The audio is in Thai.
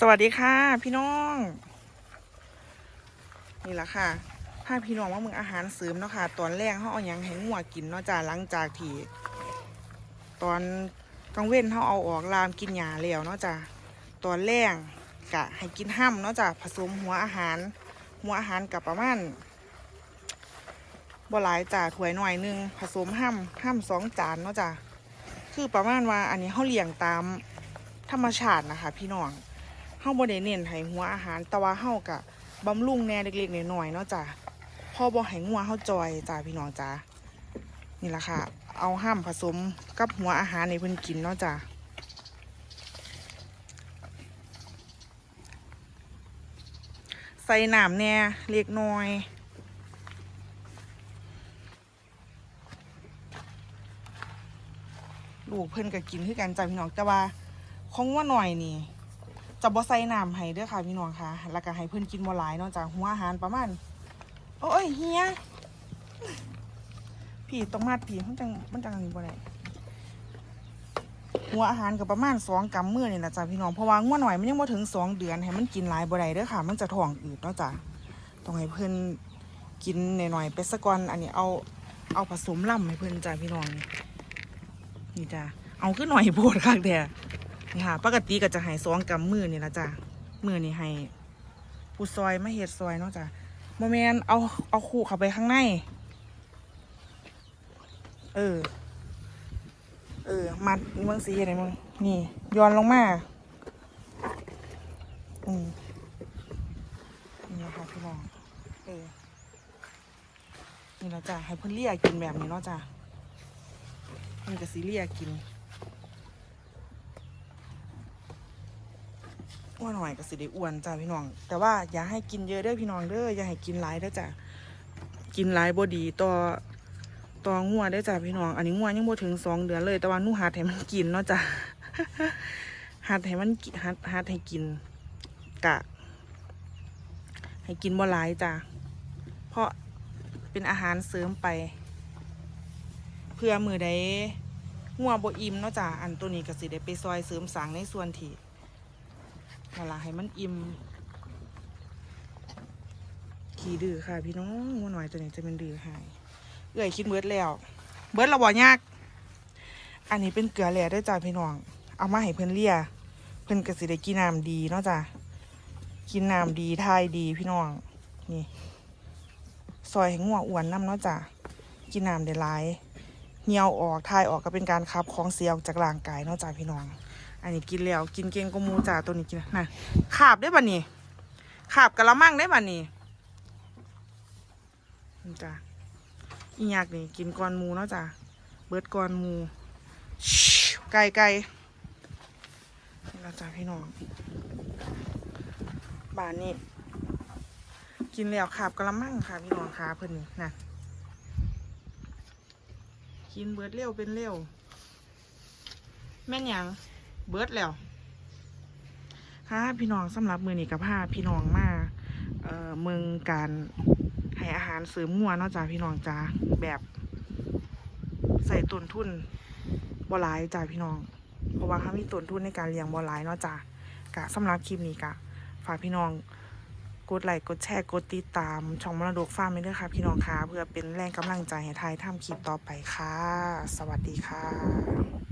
สวัสดีค่ะ พี่น้อง นี่แหละค่ะพาพี่น้องว่ามึงอาหารเสริมเนาะค่ะ ตอนแรกเขาเอาหยังให้งัวกินเนาะจ้าหลังจากที่ตอนกลางเว้นเขาเอาออกลามกินหญ้าแล้วเนาะจ้าตอนแรกกะให้กินห้ำเนาะจ้าผสมหัวอาหาร หัวอาหารกับประมาณบ่หลายจ้าถ้วยหน่อยหนึงผสมห้ำห้ำสองจานเนาะจ้าคือประมาณว่าอันนี้เขาเลี้ยงตามธรรมชาตินะคะ พี่น้อง เฮาบ่ได้เน้นให้หัวอาหารแต่ว่าเฮากะบำรุงแน่เล็กๆน้อยๆเนาะจ้ะพอบ่ให้งัวเฮาจอยจ้าพี่น้องจ้านี่ล่ะค่ะ เอาห้ามผสมกับหัวอาหารให้เพิ่นกินเนาะจ้ะใส่น้ำแน่เล็กน้อยลูกเพิ่นก็กินคือกันจ้าพี่น้องแต่ว่าของว่าหน่อยนี่ จะบ่ใส่น้ำให้เด้อค่ะพี่น้องค่ะ แล้วก็ให้เพิ่อนกินบ่หลายเนาะจากหัวอาหารประมาณ โอ้ยเฮียพี่ต้องมาดพี่มันจังมันจังนี่บ่ได้หัวอาหารก็ประมาณสองกำมือนี่แหละจ้ะพี่น้องเพราะว่างัวหน่อยมันยังบ่ถึงสองเดือนให้มันกินหลายบ่ได้เด้อค่ะ มันจะท้องอืดเนาะจ้ะต้องให้เพิ่อนกินหน่อยๆไปสักก่อนอันนี้เอาเอาผสมล่ำให้เพิ่อนจ้ะพี่น้องนี่จ้ะเอาขึ้นหน่อยโพดคักแท้ นี่ค่ะ ปกติก็จะให้สองกำมือนี่ละจ้ะมือนี่ให้ผู้ซอยมาเฮ็ดซอยเนาะจ้ะโมเมนเอาเอาคู่เข้าไปข้างใน เออ เออ มัดนี่มึงสีอะไรมึงนี่ย้อนลงมา อืมนี่ค่ะพี่น้อง เออ นี่ละจ้ะให้เพิ่นเลียกินแบบนี้เนาะจ้ะเพิ่นก็สิเลียกิน อ้วนหน่อยก็สิได้อ้วนจ้าพี่น้อง แต่ว่าอย่าให้กินเยอะเด้อพี่น้องเด้ออย่าให้กินหลายเด้อจ้ะกินหลายบ่ดีต่อต่องัวเด้จ้ะพี่น้อง อันนี้งัวยังบ่ถึงสองเดือนเลย แต่ว่านู่หัดให้มันกินเนาะจ้ะหัดให้มันกิหัดหัดให้กินกะ ให้กินบ่หลายจ้ะเพราะเป็นอาหารเสริมไป เพื่อมือใดงัวบ่อิ่มเนาะจ้ะอันตัวนี้ก็สิได้ไปซอยเสริมสางในส่วนที่ นั่นละให้มันอิ่มขี่ดื้อค่ะ พี่น้องงัวหน่อยตัวนี้จะเป็นดื้อหายเอื่อยคิดเบิดแล้ว เบิดเราบ่ยาก อันนี้เป็นเกลือแหล่ด้วยจ้าพี่น้อง เอามาให้เพิ่อนเลียเพิ่อนก็สิได้กินน้ำดีเนาะจ้ะกินน้ำดีทายดีพี่น้อง นี่ซอยให้งัวอ้วนน้ำเนาะจ้ะกินน้ำได้หลายเหี่ยวออกทายออกก็เป็นการขับของเสียออกจากร่างกายเนาะจ้ะพี่น้อง อันนี้กินแล้วกินเก่งก็มูจ่าตัวนี้กินนะขาบได้ป่ะนี่ขาบกะละมังได้ป่ะนี่นี่จ้ะอีอยากนี่กินก้อนมูเนาะจ้ะเบิดก้อนมูไก่ไก่ละจ้ะพี่น้องบ้านนี้กินแล้วขาบกะละมังค่ะพี่น้องค่ะเพิ่นนี่นะกินเบิดเร็วเป็นเร็วแม่นหยัง เบิร์ดแล้วค่ะพี่น้องสำหรับมือนี้กับพาพี่น้องมาเอ่อเมืองการให้อาหารเสริมงัวนาะจ้าพี่น้องจ้าแบบใส่ต้นทุนบ่หลายจ้าพี่น้อง เพราะว่าเขามีต้นทุนในการเลี้ยงบ่หลายนาะจ้ากะสำหรับคลิปนี้กะฝากพี่น้องกดไลค์กดแชร์กดติดตามช่องมรดกฟาร์มไปด้วยค่ะ พี่น้องค่ะเพื่อเป็นแรงกำลังใจให้ไทยทำคลิปต่อไปค่ะ สวัสดีค่ะ